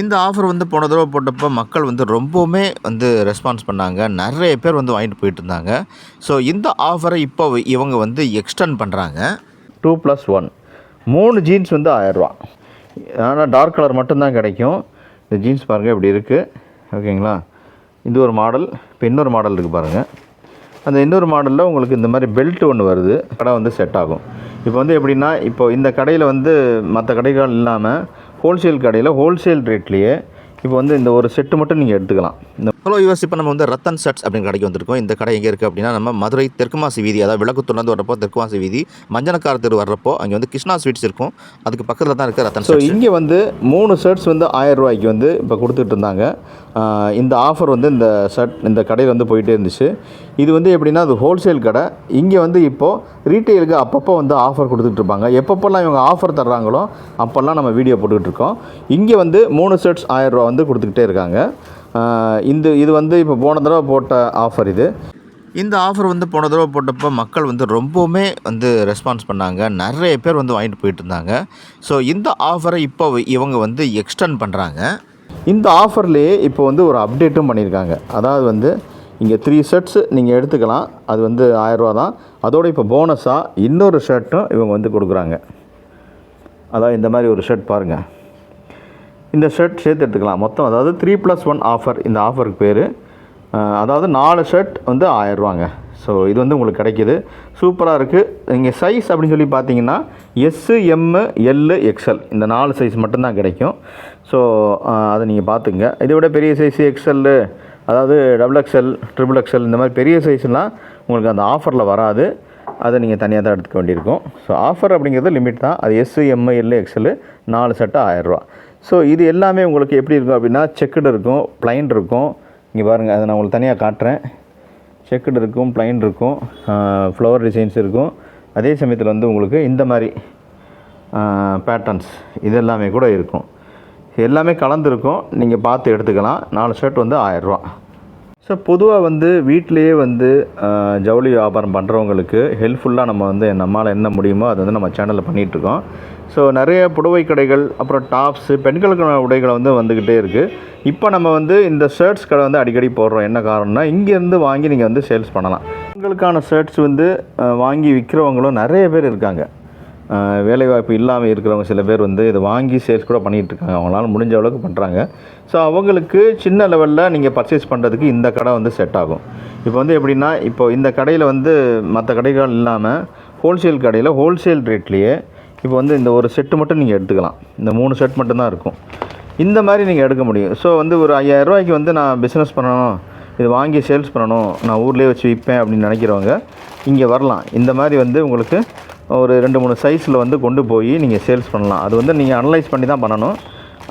இந்த ஆஃபர் வந்து போன தடவை போட்டப்போ மக்கள் வந்து ரொம்பவுமே வந்து ரெஸ்பான்ஸ் பண்ணாங்க. நிறைய பேர் வந்து வாங்கிட்டு போயிட்டு இருந்தாங்க. ஸோ இந்த ஆஃபரை இப்போ இவங்க வந்து எக்ஸ்டெண்ட் பண்ணுறாங்க டூ ப்ளஸ் ஒன் மூணு ஜீன்ஸ் வந்து ஆயிரரூவா ஆனால் டார்க் கலர் மட்டும்தான் கிடைக்கும். இந்த ஜீன்ஸ் பாருங்கள் இப்படி இருக்குது ஓகேங்களா இது ஒரு மாடல் இப்போ இன்னொரு மாடல் இருக்குது பாருங்கள் அந்த இன்னொரு மாடலில் உங்களுக்கு இந்த மாதிரி பெல்ட் ஒன்று வருது. கடை வந்து செட் ஆகும். இப்போ வந்து எப்படின்னா இப்போ இந்த கடையில் வந்து மற்ற கடைகள் இல்லாமல் ஹோல்சேல் கடையில் ஹோல்சேல் ரேட்லேயே இப்போ வந்து இந்த ஒரு செட்டு மட்டும் நீங்கள் எடுத்துக்கலாம். இந்த ஹலோ யூஎஸ் இப்போ நம்ம வந்து ரத்தன் ஷர்ட்ஸ் அப்படின்னு கடைக்கு வந்திருக்கோம். இந்த கடை எங்கே இருக்குது அப்படின்னா நம்ம மதுரை தெற்குமாசி வீதி அதாவது விளக்குத்துலேருந்து வரப்போ தெற்குமாசி வீதி மஞ்சனக்கார தெரு வர்றப்போ அங்கே வந்து கிருஷ்ணா ஸ்வீட்ஸ் இருக்கும். அதுக்கு பக்கத்தில் தான் இருக்குது ரத்தன் ஸோ இங்கே வந்து மூணு ஷர்ட்ஸ் வந்து ஆயிரம் ரூபாய்க்கு வந்து இப்போ கொடுத்துட்டு இருந்தாங்க. இந்த ஆஃபர் வந்து இந்த ஷர்ட் இந்த கடையில் வந்து போயிட்டே இருந்துச்சு. இது வந்து எப்படின்னா அது ஹோல்சேல் கடை. இங்கே வந்து இப்போது ரீட்டெயிலுக்கு அப்பப்போ வந்து ஆஃபர் கொடுத்துட்டு இருப்பாங்க. எப்பப்போல்லாம் இவங்க ஆஃபர் தர்றாங்களோ அப்போல்லாம் நம்ம வீடியோ போட்டுக்கிட்டு இருக்கோம். இங்கே வந்து மூணு ஷர்ட்ஸ் ஆயிரரூவா வந்து கொடுத்துக்கிட்டே இருக்காங்க. இந்த இது வந்து இப்போ போன தடவை போட்ட ஆஃபர் இது. இந்த ஆஃபர் வந்து போன தடவை போட்டப்போ மக்கள் வந்து ரொம்பவுமே வந்து ரெஸ்பான்ஸ் பண்ணாங்க. நிறைய பேர் வந்து வாங்கிட்டு போயிட்டு இருந்தாங்க. ஸோ இந்த ஆஃபரை இப்போ இவங்க வந்து எக்ஸ்டெண்ட் பண்ணுறாங்க இந்த ஆஃபர்லேயே இப்போ வந்து ஒரு அப்டேட்டும் பண்ணியிருக்காங்க. அதாவது வந்து இங்கே த்ரீ ஷர்ட்ஸ் நீங்கள் எடுத்துக்கலாம். அது வந்து ஆயரூவா தான். அதோட இப்போ போனஸாக இன்னொரு ஷர்ட்டும் இவங்க வந்து கொடுக்குறாங்க. அதாவது இந்த மாதிரி ஒரு ஷர்ட் பாருங்கள் இந்த ஷர்ட் சேர்த்து எடுத்துக்கலாம். மொத்தம் அதாவது த்ரீ ப்ளஸ் ஒன் ஆஃபர் இந்த ஆஃபருக்கு பேர். அதாவது நாலு ஷர்ட் வந்து ஆயரூவாங்க ஸோ இது வந்து உங்களுக்கு கிடைக்கிது. சூப்பராக இருக்குது இங்கே சைஸ் அப்படின்னு சொல்லி பார்த்தீங்கன்னா எஸ்ஸு எம்மு எல்லு எக்ஸ்எல் இந்த நாலு சைஸ் மட்டும்தான் கிடைக்கும். ஸோ அதை நீங்கள் பார்த்துங்க. இதை விட பெரிய சைஸ் எக்ஸ்எல்லு அதாவது டபுள் எக்ஸ்எல் ட்ரிபிள் எக்ஸ்எல் இந்த மாதிரி பெரிய சைஸ்லாம் உங்களுக்கு அந்த ஆஃபரில் வராது. அதை நீங்கள் தனியாக தான் எடுத்துக்க வேண்டியிருக்கும். ஸோ ஆஃபர் அப்படிங்கிறது லிமிட் தான். அது எஸ்ஸு எம்மு எல்லு எக்ஸ்எல்லு நாலு செட்டு ஆயிரரூவா ஸோ இது எல்லாமே உங்களுக்கு எப்படி இருக்கும் அப்படின்னா செக்குடு இருக்கும் ப்ளைன் இருக்கும். இங்கே பாருங்கள் அதை நான் உங்களுக்கு தனியாக காட்டுறேன். செக்குடு இருக்கும் ப்ளைன் இருக்கும் ஃப்ளவர் டிசைன்ஸ் இருக்கும். அதே சமயத்தில் வந்து உங்களுக்கு இந்த மாதிரி பேட்டர்ன்ஸ் இது எல்லாமே கூட இருக்கும். எல்லாமே கலந்துருக்கும். நீங்கள் பார்த்து எடுத்துக்கலாம். நாலு ஷர்ட் வந்து ஆயிரரூவா ஸோ பொதுவாக வந்து வீட்டிலையே வந்து ஜவுளி வியாபாரம் பண்ணுறவங்களுக்கு ஹெல்ப்ஃபுல்லாக நம்ம வந்து நம்மளால் என்ன முடியுமோ அதை வந்து நம்ம சேனலில் பண்ணிகிட்ருக்கோம் ஸோ நிறைய புடவை கடைகள் அப்புறம் டாப்ஸு பெண்களுக்கான உடைகளை வந்து வந்துக்கிட்டே இருக்குது இப்போ நம்ம வந்து இந்த ஷர்ட்ஸ் கடை வந்து அடிக்கடி போடுறோம். என்ன காரணம்னா இங்கேருந்து வாங்கி நீங்கள் வந்து சேல்ஸ் பண்ணலாம். பெண்களுக்கான ஷர்ட்ஸ் வந்து வாங்கி விற்கிறவங்களும் நிறைய பேர் இருக்காங்க. வேலைவாய்ப்பு இல்லாமல் இருக்கிறவங்க சில பேர் வந்து இதை வாங்கி சேல்ஸ் கூட பண்ணிகிட்டு இருக்காங்க. அவங்களால முடிஞ்ச அளவுக்கு பண்ணுறாங்க ஸோ அவங்களுக்கு சின்ன லெவலில் நீங்கள் பர்ச்சேஸ் பண்ணுறதுக்கு இந்த கடை வந்து செட் ஆகும். இப்போ வந்து எப்படின்னா இப்போ இந்த கடையில் வந்து மற்ற கடைகள் இல்லாமல் ஹோல்சேல் கடையில் ஹோல்சேல் ரேட்லேயே இப்போ வந்து இந்த ஒரு செட்டு மட்டும் நீங்கள் எடுத்துக்கலாம். இந்த மூணு செட் மட்டும்தான் இருக்கும். இந்த மாதிரி நீங்கள் எடுக்க முடியும். ஸோ வந்து ஒரு ஐயாயிரம் ரூபாய்க்கு வந்து நான் பிஸ்னஸ் பண்ணணும் இது வாங்கி சேல்ஸ் பண்ணணும் நான் ஊர்லேயே வச்சு விற்பேன் அப்படின்னு நினைக்கிறவங்க இங்கே வரலாம். இந்த மாதிரி வந்து உங்களுக்கு ஒரு ரெண்டு மூணு சைஸில் வந்து கொண்டு போய் நீங்கள் சேல்ஸ் பண்ணலாம். அது வந்து நீங்கள் அனலைஸ் பண்ணி தான் பண்ணணும்.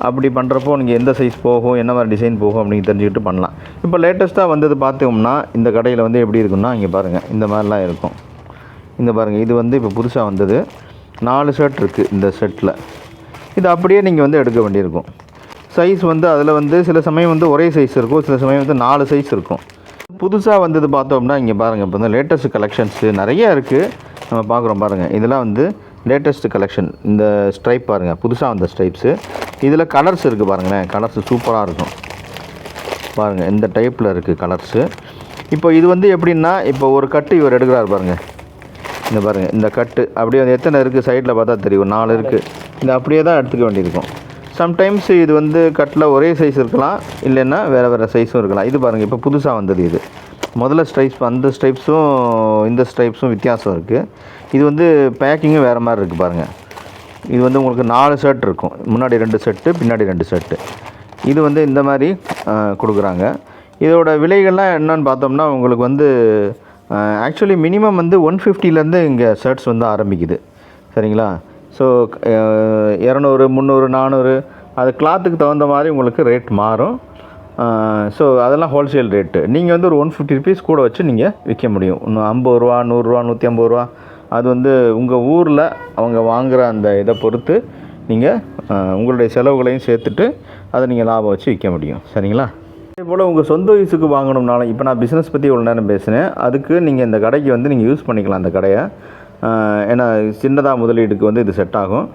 அப்படி பண்ணுறப்போ நீங்கள் எந்த சைஸ் போகும் என்ன மாதிரி டிசைன் போகும் அப்படின்னு தெரிஞ்சுக்கிட்டு பண்ணலாம். இப்போ லேட்டஸ்ட்டாக வந்தது பார்த்தோம்னா இந்த கடையில் வந்து எப்படி இருக்குன்னா இங்கே பாருங்கள் இந்த மாதிரிலாம் இருக்கும். இந்த பாருங்கள் இது வந்து இப்போ புதுசாக வந்தது. நாலு ஷர்ட் இருக்குது இந்த செட்டில் இது அப்படியே நீங்கள் வந்து எடுக்க வேண்டியிருக்கும். சைஸ் வந்து அதில் வந்து சில சமயம் வந்து ஒரே சைஸ் இருக்கும். சில சமயம் வந்து நாலு சைஸ் இருக்கும். புதுசாக வந்தது பார்த்தோம்னா இங்கே பாருங்கள் இப்போ வந்து லேட்டஸ்ட் கலெக்ஷன்ஸு நிறைய இருக்குது நம்ம பார்க்குறோம் பாருங்கள் இதெல்லாம் வந்து லேட்டஸ்ட்டு கலெக்ஷன் இந்த ஸ்ட்ரைப் பாருங்கள் புதுசாக வந்த ஸ்ட்ரைப்ஸு இதில் கலர்ஸ் இருக்குது பாருங்களேன். கலர்ஸ் சூப்பராக இருக்கும். பாருங்கள் இந்த டைப்பில் இருக்குது கலர்ஸு இப்போ இது வந்து எப்படின்னா இப்போ ஒரு கட்டு இவர் எடுக்கிறார் பாருங்கள் இந்த பாருங்கள் இந்த கட்டு அப்படியே வந்து எத்தனை இருக்குது சைடில் பார்த்தா தெரியும். நாலு இருக்குது இந்த அப்படியே தான் எடுத்துக்க வேண்டியிருக்கும். சம்டைம்ஸ் இது வந்து கட்டில் ஒரே சைஸ் இருக்கலாம். இல்லைன்னா வேறு வேறு சைஸும் இருக்கலாம். இது பாருங்கள் இப்போ புதுசாக வந்தது இது. முதல்ல ஸ்ட்ரைப்ஸ் அந்த ஸ்ட்ரைப்ஸும் இந்த ஸ்ட்ரைப்ஸும் வித்தியாசம் இருக்குது இது வந்து பேக்கிங்கும் வேறு மாதிரி இருக்குது பாருங்கள் இது வந்து உங்களுக்கு நாலு ஷர்ட் இருக்கும். முன்னாடி ரெண்டு செட்டு பின்னாடி ரெண்டு செட்டு இது வந்து இந்த மாதிரி கொடுக்குறாங்க. இதோட விலைகள்லாம் என்னன்னு பார்த்தோம்னா உங்களுக்கு வந்து ஆக்சுவலி மினிமம் வந்து ஒன் ஃபிஃப்டிலேருந்து இங்கே ஷர்ட்ஸ் வந்து ஆரம்பிக்குது. சரிங்களா? ஸோ இரநூறு முந்நூறு நானூறு அது கிளாத்துக்கு தகுந்த மாதிரி உங்களுக்கு ரேட் மாறும். ஸோ அதெல்லாம் ஹோல்சேல் ரேட்டு நீங்கள் வந்து ஒரு ஒன் ஃபிஃப்டி ருபீஸ் கூட வச்சு நீங்கள் விற்க முடியும். இன்னும் ஐம்பது ரூபா நூறுரூவா நூற்றி ஐம்பது ரூபா. அது வந்து உங்கள் ஊரில் அவங்க வாங்குகிற அந்த இதை பொறுத்து நீங்கள் உங்களுடைய செலவுகளையும் சேர்த்துட்டு அதை நீங்கள் லாபம் வச்சு விற்க முடியும். சரிங்களா? அதே போல் உங்கள் சொந்த யூஸுக்கு வாங்கணும்னாலும் இப்போ நான் பிஸ்னஸ் பற்றி இவ்வளோ நேரம் பேசினேன். அதுக்கு நீங்கள் இந்த கடைக்கு வந்து நீங்கள் யூஸ் பண்ணிக்கலாம் அந்த கடையை. ஏன்னா சின்னதாக முதலீடுக்கு வந்து இது செட் ஆகும்.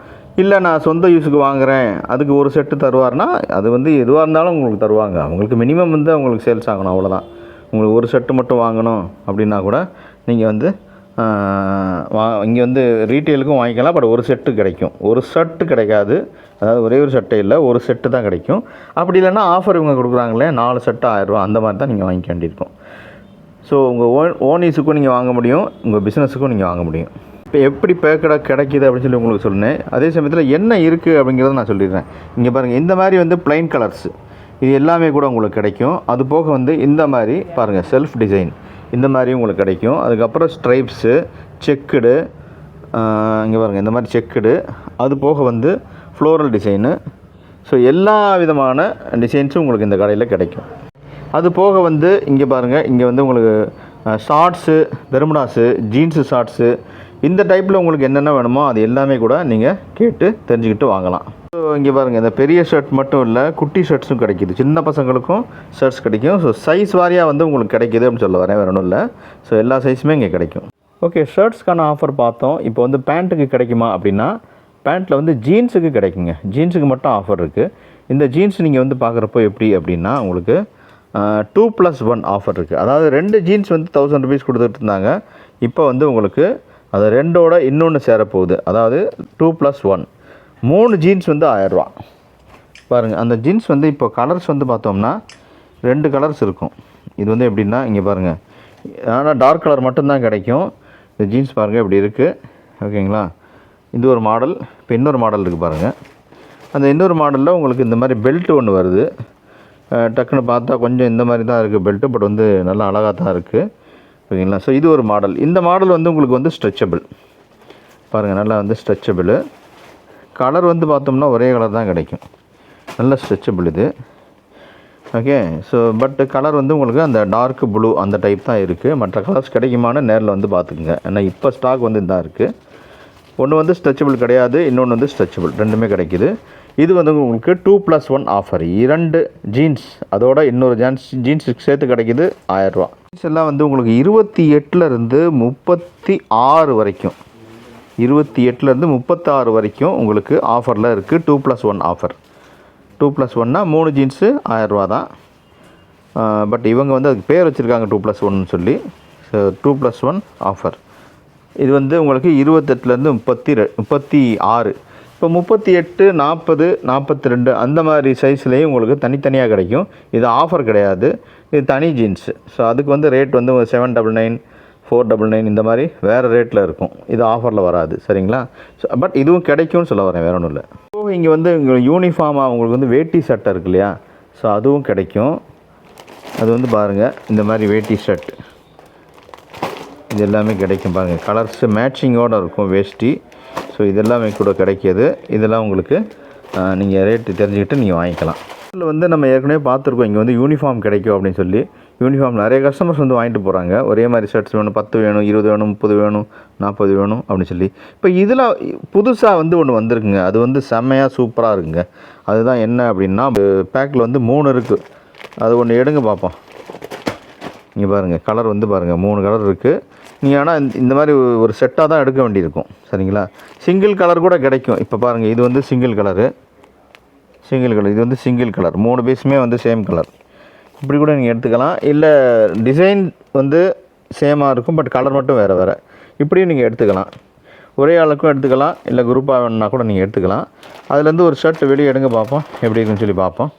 இல்லை நான் சொந்த யூஸுக்கு வாங்குகிறேன் அதுக்கு ஒரு செட்டு தருவார்னா அது வந்து எதுவாக இருந்தாலும் உங்களுக்கு தருவாங்க. அவங்களுக்கு மினிமம் வந்து அவங்களுக்கு சேல்ஸ் ஆகணும் அவ்வளோதான் உங்களுக்கு ஒரு செட்டு மட்டும் வாங்கணும் அப்படின்னா கூட நீங்கள் வந்து வா இங்கே வந்து ரீட்டெயிலுக்கும் வாங்கிக்கலாம் பட் ஒரு செட்டு கிடைக்கும். ஒரு செட்டு கிடைக்காது. அதாவது ஒரே ஒரு செட்டே இல்லை ஒரு செட்டு தான் கிடைக்கும். அப்படி இல்லைன்னா ஆஃபர் இவங்க கொடுக்குறாங்களே நாலு செட்டு ஆயிரரூவா அந்த மாதிரி தான் நீங்கள் வாங்கிக்க வேண்டியிருக்கும். ஸோ உங்கள் ஓன் ஓன் யூஸுக்கும் நீங்கள் வாங்க முடியும் உங்கள் பிஸ்னஸுக்கும் நீங்கள் வாங்க முடியும். இப்போ எப்படி பேக்கடாக கிடைக்கிது அப்படின்னு சொல்லி உங்களுக்கு சொன்னேன் அதே சமயத்தில் என்ன இருக்குது அப்படிங்கிறத நான் சொல்லிடுறேன். இங்கே பாருங்கள் இந்த மாதிரி வந்து பிளைன் கலர்ஸ் இது எல்லாமே கூட உங்களுக்கு கிடைக்கும். அது போக வந்து இந்த மாதிரி பாருங்கள் செல்ஃப் டிசைன் இந்த மாதிரி உங்களுக்கு கிடைக்கும். அதுக்கப்புறம் ஸ்ட்ரைப்ஸு செக்குடு இங்கே பாருங்கள் இந்த மாதிரி செக்குடு அது போக வந்து ஃப்ளோரல் டிசைனு ஸோ எல்லா விதமான டிசைன்ஸும் உங்களுக்கு இந்த கடையில் கிடைக்கும். அது போக வந்து இங்கே பாருங்கள் இங்கே வந்து உங்களுக்கு ஷார்ட்ஸு பெருமடாஸு ஜீன்ஸு ஷார்ட்ஸு இந்த டைப்பில் உங்களுக்கு என்னென்ன வேணுமோ அது எல்லாமே கூட நீங்கள் கேட்டு தெரிஞ்சுக்கிட்டு வாங்கலாம். ஸோ இங்கே பாருங்கள் இந்த பெரிய ஷர்ட் மட்டும் இல்லை குட்டி ஷர்ட்ஸும் கிடைக்கிது. சின்ன பசங்களுக்கும் ஷர்ட்ஸ் கிடைக்கும். ஸோ சைஸ் வாரியாக வந்து உங்களுக்கு கிடைக்கிது அப்படின்னு சொல்ல வரேன் வேறு ஒன்றும் இல்லை. ஸோ எல்லா சைஸுமே இங்கே கிடைக்கும். ஓகே ஷர்ட்ஸ்க்கான ஆஃபர் பார்த்தோம். இப்போ வந்து பேண்ட்டுக்கு கிடைக்குமா அப்படின்னா பேண்ட்டில் வந்து ஜீன்ஸுக்கு கிடைக்குங்க. ஜீன்ஸுக்கு மட்டும் ஆஃபர் இருக்குது இந்த ஜீன்ஸ் நீங்கள் வந்து பார்க்குறப்போ எப்படி அப்படின்னா உங்களுக்கு டூ ப்ளஸ் ஒன் ஆஃபர் இருக்குது அதாவது ரெண்டு ஜீன்ஸ் வந்து தௌசண்ட் ருபீஸ் கொடுத்துட்டு இருந்தாங்க. இப்போ வந்து உங்களுக்கு அது ரெண்டோட இன்னொன்று சேரப்போகுது. அதாவது டூ ப்ளஸ் ஒன் மூணு ஜீன்ஸ் வந்து ஆயரூவா பாருங்கள் அந்த ஜீன்ஸ் வந்து இப்போ கலர்ஸ் வந்து பார்த்தோம்னா ரெண்டு கலர்ஸ் இருக்கும். இது வந்து எப்படின்னா இங்கே பாருங்கள் ஆனால் டார்க் கலர் மட்டும்தான் கிடைக்கும். இந்த ஜீன்ஸ் பாருங்கள் இப்படி இருக்குது ஓகேங்களா இது ஒரு மாடல் இப்போ இன்னொரு மாடல் இருக்குது பாருங்கள் அந்த இன்னொரு மாடலில் உங்களுக்கு இந்த மாதிரி பெல்ட் ஒன்று வருது. டக்குன்னு பார்த்தா கொஞ்சம் இந்த மாதிரி தான் இருக்குது பெல்ட்டு பட் வந்து நல்லா அழகாக தான் இருக்குது ஓகேங்களா ஸோ இது ஒரு மாடல் இந்த மாடல் வந்து உங்களுக்கு வந்து ஸ்ட்ரெச்சபிள் பாருங்கள் நல்லா வந்து ஸ்ட்ரெச்சபிள் கலர் வந்து பார்த்தோம்னா ஒரே கலர் தான் கிடைக்கும். நல்ல ஸ்ட்ரெச்சபிள் இது. ஓகே ஸோ பட் கலர் வந்து உங்களுக்கு அந்த டார்க் ப்ளூ அந்த டைப் தான் இருக்குது மற்ற கலர்ஸ் கிடைக்குமான்னு நேரில் வந்து பார்த்துக்குங்க. ஏன்னா இப்போ ஸ்டாக் வந்து இதாக இருக்குது ஒன்று வந்து ஸ்ட்ரெச்சபிள் கிடையாது இன்னொன்று வந்து ஸ்ட்ரெச்சபிள் ரெண்டுமே கிடைக்குது. இது வந்து உங்களுக்கு டூ ப்ளஸ் ஒன் ஆஃபர் இரண்டு ஜீன்ஸ் அதோட இன்னொரு ஜான்ஸ் ஜீன்ஸுக்கு சேர்த்து கிடைக்குது ஆயரூவா ஜீன்ஸ் எல்லாம் வந்து உங்களுக்கு இருபத்தி எட்டுலேருந்து முப்பத்தி ஆறு வரைக்கும். இருபத்தி எட்டுலேருந்து முப்பத்தாறு வரைக்கும் உங்களுக்கு ஆஃபரில் இருக்குது two plus one offer two plus ஒன்னா மூணு ஜீன்ஸு ஆயரூவா தான். பட் இவங்க வந்து அதுக்கு பேர் வச்சுருக்காங்க டூ ப்ளஸ் ஒன்னு சொல்லி. டூ ப்ளஸ் ஒன் ஆஃபர் இது வந்து உங்களுக்கு இருபத்தெட்டுலேருந்து முப்பத்தி ரெ முப்பத்தி ஆறு. இப்போ முப்பத்தி எட்டு நாற்பது நாற்பத்தி ரெண்டு அந்த மாதிரி சைஸ்லேயும் உங்களுக்கு தனித்தனியாக கிடைக்கும். இது ஆஃபர் கிடையாது. இது தனி ஜீன்ஸு ஸோ அதுக்கு வந்து ரேட் வந்து seven double nine four double nine இந்த மாதிரி வேறு ரேட்டில் இருக்கும். இது ஆஃபரில் வராது. சரிங்களா? ஸோ பட் இதுவும் கிடைக்கும்னு சொல்ல வரேன். வேற ஒன்றும் இல்லை. ஸோ இங்கே வந்து உங்களுக்கு யூனிஃபார்மாக உங்களுக்கு வந்து வேட்டி சட்டை இருக்கு இல்லையா? ஸோ அதுவும் கிடைக்கும். அது வந்து பாருங்கள் இந்த மாதிரி வேட்டி ஷர்ட் இது எல்லாமே கிடைக்கும் பாருங்கள் கலர்ஸ் மேட்சிங்கோடு இருக்கும் வேஷ்டி. ஸோ இதெல்லாமே கூட கிடைக்கிது. இதெல்லாம் உங்களுக்கு நீங்கள் ரேட்டு தெரிஞ்சுக்கிட்டு நீங்கள் வாங்கிக்கலாம். இதில் வந்து நம்ம ஏற்கனவே பார்த்துருக்கோம். இங்கே வந்து யூனிஃபார்ம் கிடைக்கும் அப்படின்னு சொல்லி. யூனிஃபார்ம் நிறைய கஸ்டமர்ஸ் வந்து வாங்கிட்டு போகிறாங்க ஒரே மாதிரி ஷர்ட்ஸ் வேணும் பத்து வேணும் இருபது வேணும் முப்பது வேணும் நாற்பது வேணும் அப்படின்னு சொல்லி. இப்போ இதில் புதுசாக வந்து ஒன்று வந்திருக்குங்க. அது வந்து செம்மையாக சூப்பராக இருக்குங்க. அதுதான் என்ன அப்படின்னா பேக்கில் வந்து மூணு இருக்குது அது ஒன்று எடுங்க பார்ப்போம் இங்கே பாருங்கள் கலர் வந்து பாருங்கள் மூணு கலர் இருக்குது நீங்கள் ஆனால் இந்த- மாதிரி ஒரு செட்டாக தான் எடுக்க வேண்டியிருக்கும். சரிங்களா? சிங்கிள் கலர் கூட கிடைக்கும். இப்போ பாருங்கள் இது வந்து சிங்கிள் கலரு சிங்கிள் கலர் இது வந்து சிங்கிள் கலர் மூணு பீஸுமே வந்து சேம் கலர் இப்படி கூட நீங்கள் எடுத்துக்கலாம். இல்லை டிசைன் வந்து சேமாக இருக்கும் பட் கலர் மட்டும் வேறு வேறு. இப்படியும் நீங்கள் எடுத்துக்கலாம். ஒரே ஆளுக்கும் எடுத்துக்கலாம். இல்லை குரூப்பாக வேணுன்னா கூட நீங்கள் எடுத்துக்கலாம். அதுலேருந்து ஒரு ஷர்ட் வெளியே எடுங்க பார்ப்போம் எப்படி இருக்குன்னு சொல்லி பார்ப்போம்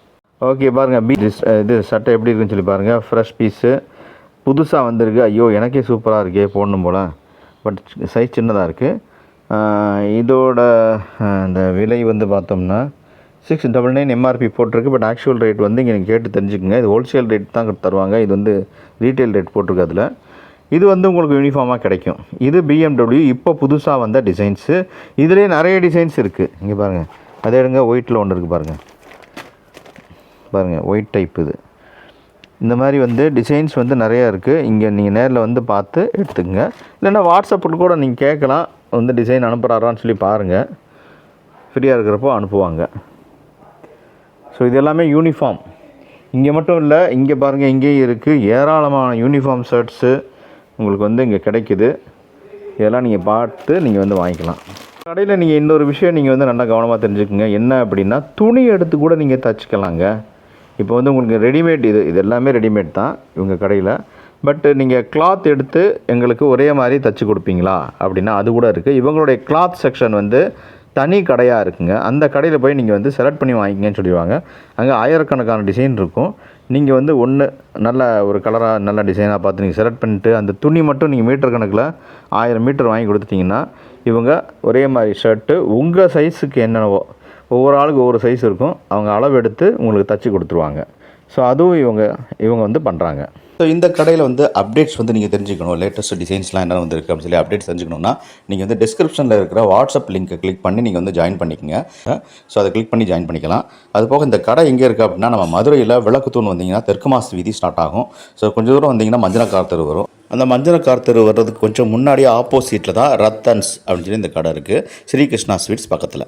ஓகே பாருங்கள் பீ இது சட்டை எப்படி இருக்குன்னு சொல்லி பாருங்கள் ஃப்ரெஷ் பீஸு புதுசாக வந்திருக்கு. ஐயோ எனக்கே சூப்பராக இருக்கே போடணும் போல். பட் சைஸ் சின்னதாக இருக்குது இதோட இந்த விலை வந்து பார்த்தோம்னா சிக்ஸ் டபுள் நைன் எம்ஆர்பி போட்டிருக்கு. பட் ஆக்சுவல் ரேட் வந்து இங்கே நீங்கள் கேட்டு தெரிஞ்சுக்கோங்க. இது ஹோல்சேல் ரேட் தான் தருவாங்க. இது வந்து ரீட்டைல் ரேட் போட்டிருக்கு அதில். இது வந்து உங்களுக்கு யூனிஃபார்மாக கிடைக்கும். இது பிஎம்டபிள்யூ இப்போ புதுசாக வந்த டிசைன்ஸு இதுலேயே நிறைய டிசைன்ஸ் இருக்குது இங்கே பாருங்கள் அதே எடுங்க. ஒயிட்டில் ஒன்று இருக்குது பாருங்கள் பாருங்கள் ஒயிட் டைப் இது. இந்த மாதிரி வந்து டிசைன்ஸ் வந்து நிறையா இருக்குது இங்கே நீங்கள் நேரில் வந்து பார்த்து எடுத்துக்கங்க இல்லைன்னா வாட்ஸ்அப்பில் கூட நீங்கள் கேட்கலாம். வந்து டிசைன் அனுப்புகிறாரான்னு சொல்லி பாருங்கள் ஃப்ரீயாக இருக்கிறப்போ அனுப்புவாங்க. ஸோ இது எல்லாமே யூனிஃபார்ம் இங்கே மட்டும் இல்லை இங்கே பாருங்கள் இங்கேயும் இருக்குது ஏராளமான யூனிஃபார்ம் ஷர்ட்ஸு உங்களுக்கு வந்து இங்கே கிடைக்குது. இதெல்லாம் நீங்கள் பார்த்து நீங்கள் வந்து வாங்கிக்கலாம். கடையில் நீங்கள் இன்னொரு விஷயம் நீங்கள் வந்து நல்லா கவனமாக தெரிஞ்சுக்கோங்க. என்ன அப்படின்னா துணி எடுத்து கூட நீங்கள் தச்சுக்கலாங்க. இப்போ வந்து உங்களுக்கு ரெடிமேட் இது இது எல்லாமே ரெடிமேட் தான் இவங்க கடையில். பட்டு நீங்கள் கிளாத் எடுத்து எங்களுக்கு ஒரே மாதிரி தச்சு கொடுப்பீங்களா? அப்படின்னா அது கூட இருக்குது இவங்களுடைய கிளாத் செக்ஷன் வந்து தனி கடையாக இருக்குங்க. அந்த கடையில் போய் நீங்கள் வந்து செலக்ட் பண்ணி வாங்கிக்கங்கன்னு சொல்லிடுவாங்க. அங்கே ஆயிரக்கணக்கான டிசைன் இருக்கும். நீங்கள் வந்து ஒன்று நல்ல ஒரு கலராக நல்ல டிசைனாக பார்த்து நீங்கள் செலக்ட் பண்ணிட்டு அந்த துணி மட்டும் நீங்கள் மீட்டர் கணக்கில் ஆயிரம் மீட்டர் வாங்கி கொடுத்துட்டிங்கன்னா இவங்க ஒரே மாதிரி ஷர்ட்டு உங்கள் சைஸுக்கு என்னென்னவோ ஒவ்வொரு ஆளுக்கு ஒவ்வொரு சைஸ் இருக்கும். அவங்க அளவு எடுத்து உங்களுக்கு தச்சு கொடுத்துருவாங்க. ஸோ அதுவும் இவங்க இவங்க வந்து பண்ணுறாங்க ஸோ இந்த கடையில் வந்து அப்டேட்ஸ் வந்து நீங்கள் தெரிஞ்சுக்கணும். லேட்டஸ்ட் டிசைன்ஸ்லாம் என்ன வந்துருக்கு அப்படின்னு சொல்லி அப்டேட்ஸ் தெரிஞ்சுக்கணும்னா நீங்கள் வந்து டிஸ்கிரிப்ஷனில் இருக்கிற வாட்ஸ்அப் லிங்க்கை கிளிக் பண்ணி நீங்கள் வந்து ஜாயின் பண்ணிக்கங்க. ஸோ அதை கிளிக் பண்ணி ஜாயின் பண்ணிக்கலாம். அது போக இந்த கடை எங்கே இருக்குது அப்படின்னா நம்ம மதுரையில் விளக்குத்தூண் வந்தீங்கன்னா தெற்கு மாசு வீதி ஸ்டார்ட் ஆகும். ஸோ கொஞ்சம் தூரம் வந்தீங்கன்னா மஞ்சள் தெரு வரும். அந்த மஞ்சள் தெரு வர்றதுக்கு கொஞ்சம் முன்னாடியே ஆப்போசிட்டில் தான் ரத்தன்ஸ் அப்படின்னு சொல்லி இந்த கடை இருக்குது ஸ்ரீகிருஷ்ணா ஸ்வீட்ஸ் பக்கத்தில்.